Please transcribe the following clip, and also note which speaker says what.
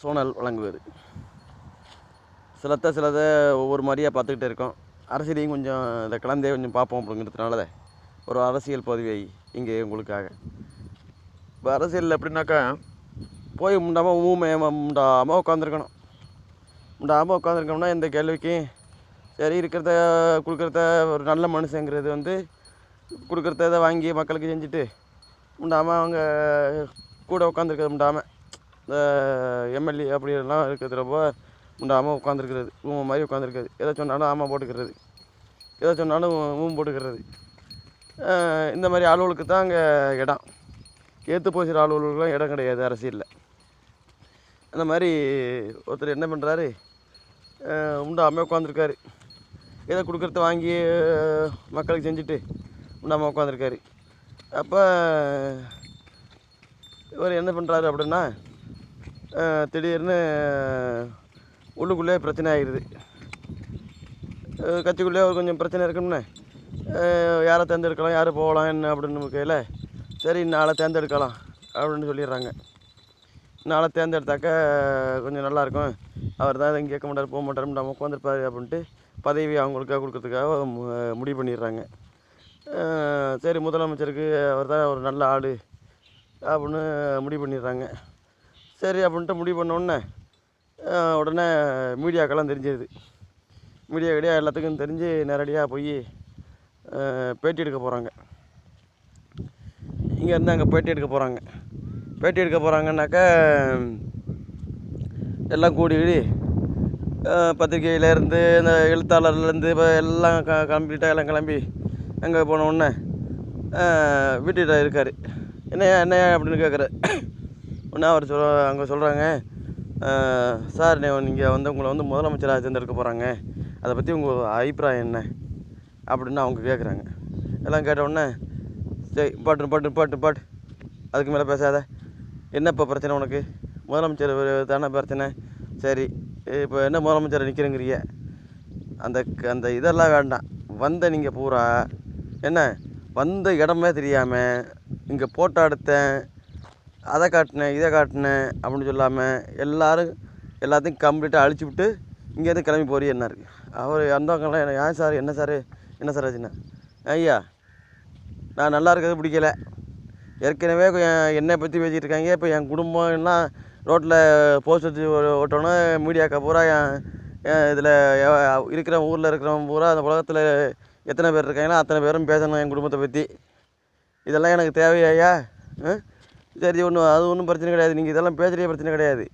Speaker 1: சோனல் வழங்குவது சிலத்தை சிலதை ஒவ்வொரு மாதிரியாக பார்த்துக்கிட்டே இருக்கோம். அரசியலையும் கொஞ்சம் இதை கலந்தே கொஞ்சம் பார்ப்போம் அப்படிங்கிறதுனால ஒரு அரசியல் பதவியை இங்கே உங்களுக்காக. இப்போ அரசியல் எப்படின்னாக்கா போய் முண்டாமல் ஊமை முண்டாமல் உட்காந்துருக்கணும். முண்டாமல் உட்காந்துருக்கோம்னா இந்த கேள்விக்கு? சரி இருக்கிறத கொடுக்குறத ஒரு நல்ல மனுஷங்கிறது வந்து கொடுக்குறத இதை வாங்கி மக்களுக்கு செஞ்சுட்டு முண்டாமல் அவங்க கூட உட்காந்துருக்கிறது முண்டாமல் இந்த எம்எல்ஏ அப்படிலாம் இருக்கிறது ரொம்ப முண்டாமல் உட்காந்துருக்கிறது ஊமை மாதிரி உட்காந்துருக்கிறது எதை சொன்னாலும் ஆமாம் போட்டுக்கிறது. எதை சொன்னாலும் ஊம் போட்டுக்கிறது. இந்த மாதிரி ஆளுகளுக்கு தான் அங்கே இடம். ஏற்று போசிற ஆளுகளுக்கெல்லாம் இடம் கிடையாது அரசியலில். அந்த மாதிரி ஒருத்தர் என்ன பண்ணுறாரு உண்டாமல் உட்காந்துருக்காரு எதை கொடுக்குறத வாங்கி மக்களுக்கு செஞ்சுட்டு உண்டாமல் உட்காந்துருக்காரு அப்போ இவர் என்ன பண்ணுறாரு அப்படின்னா திடீர்னு உள்ளுக்குள்ளே பிரச்சனை ஆகிடுது. கட்சிக்குள்ளே ஒரு கொஞ்சம் பிரச்சனை இருக்குன்னு யாரை தேர்ந்தெடுக்கலாம் யார் போகலாம் என்ன அப்படின்னு கையில் சரி நாளை தேர்ந்தெடுக்கலாம் அப்படின்னு சொல்லிடுறாங்க. நாளை தேர்ந்தெடுத்தாக்க கொஞ்சம் நல்லாயிருக்கும் அவர் தான் எதுவும் கேட்க மாட்டார் போக மாட்டார் நம்ம உட்காந்துருப்பாரு அப்படின்ட்டு பதவி அவங்களுக்காக கொடுக்கறதுக்காக மு- முடிவு பண்ணிடுறாங்க. சரி முதலமைச்சருக்கு அவர் தான் ஒரு நல்ல ஆள் அப்படின்னு முடிவு பண்ணிடுறாங்க. சரி அப்படின்ட்டு முடிவு பண்ண உடனே உடனே மீடியாக்கெல்லாம் தெரிஞ்சிருது. மீடியா கிடையாது எல்லாத்துக்கும் தெரிஞ்சு நேரடியாக போய் பேட்டி எடுக்க போகிறாங்க இங்கேருந்து அங்கே பேட்டி எடுக்க போகிறாங்க பேட்டி எடுக்க போகிறாங்கன்னாக்கா எல்லாம் கூடி கூடி பத்திரிக்கையிலேருந்து இந்த எழுத்தாளர்லேருந்து இப்போ எல்லாம் க கம்ப்ளீட்டாக எல்லாம் கிளம்பி அங்கே போனோடனே வீட்டுக்கிட்ட இருக்கார். என்னையா என்னையா அப்படின்னு கேட்குறாரு உடனே அவர் சொல் அங்கே சொல்கிறாங்க சார் நீங்கள் வந்து உங்களை வந்து முதலமைச்சராக தேர்ந்தெடுக்க போகிறாங்க அதை பற்றி உங்கள் அபிப்பிராயம் என்ன? அப்படின்னு அவங்க கேட்குறாங்க எல்லாம் கேட்டவுடனே சரி பாட்டு பாட்டு பாட்டு பாட்டு. அதுக்கு மேலே பேசாத. என்ன இப்போ பிரச்சனை உனக்கு? முதலமைச்சர் தானே பிரச்சனை? சரி இப்போ என்ன முதலமைச்சர் நிற்கிறேங்கிறிய அந்த க- அந்த இதெல்லாம் வேண்டாம். வந்த நீங்கள் பூரா என்ன? வந்த இடமே தெரியாமல் இங்கே போட்டோ எடுத்தேன். அதை காட்டினேன் இதை காட்டினேன் அப்படின்னு சொல்லாமல் எல்லோரும் எல்லாத்தையும் கம்ப்ளீட்டாக அழிச்சு விட்டு இங்கேருந்து கிளம்பி போறியே என்ன இருக்கு? அவர் அந்தவங்கெல்லாம் என்ன ஏன் சார் என்ன சார் என்ன சார் ஆச்சுன்னா? ஐயா நான் நல்லா இருக்கிறது பிடிக்கல. ஏற்கனவே என்னை பற்றி பேசிகிட்டு இருக்காங்க இப்போ என் குடும்பம் எல்லாம் ரோட்டில் போஸ்ட் வச்சு ஓ- ஓட்டணும் மீடியாக்கா பூரா என் இதில் இருக்கிற ஊரில் இருக்கிறவங்க பூரா அந்த உலகத்தில் எத்தனை பேர் இருக்காங்களோ அத்தனை பேரும் பேசணும் என் குடும்பத்தை பற்றி இதெல்லாம் எனக்கு தேவையாயா ஆ? சரி ஒன்றும் அது ஒன்றும் பிரச்சனை கிடையாது. நீங்கள் இதெல்லாம் பேசுகிறே பிரச்சனை கிடையாது.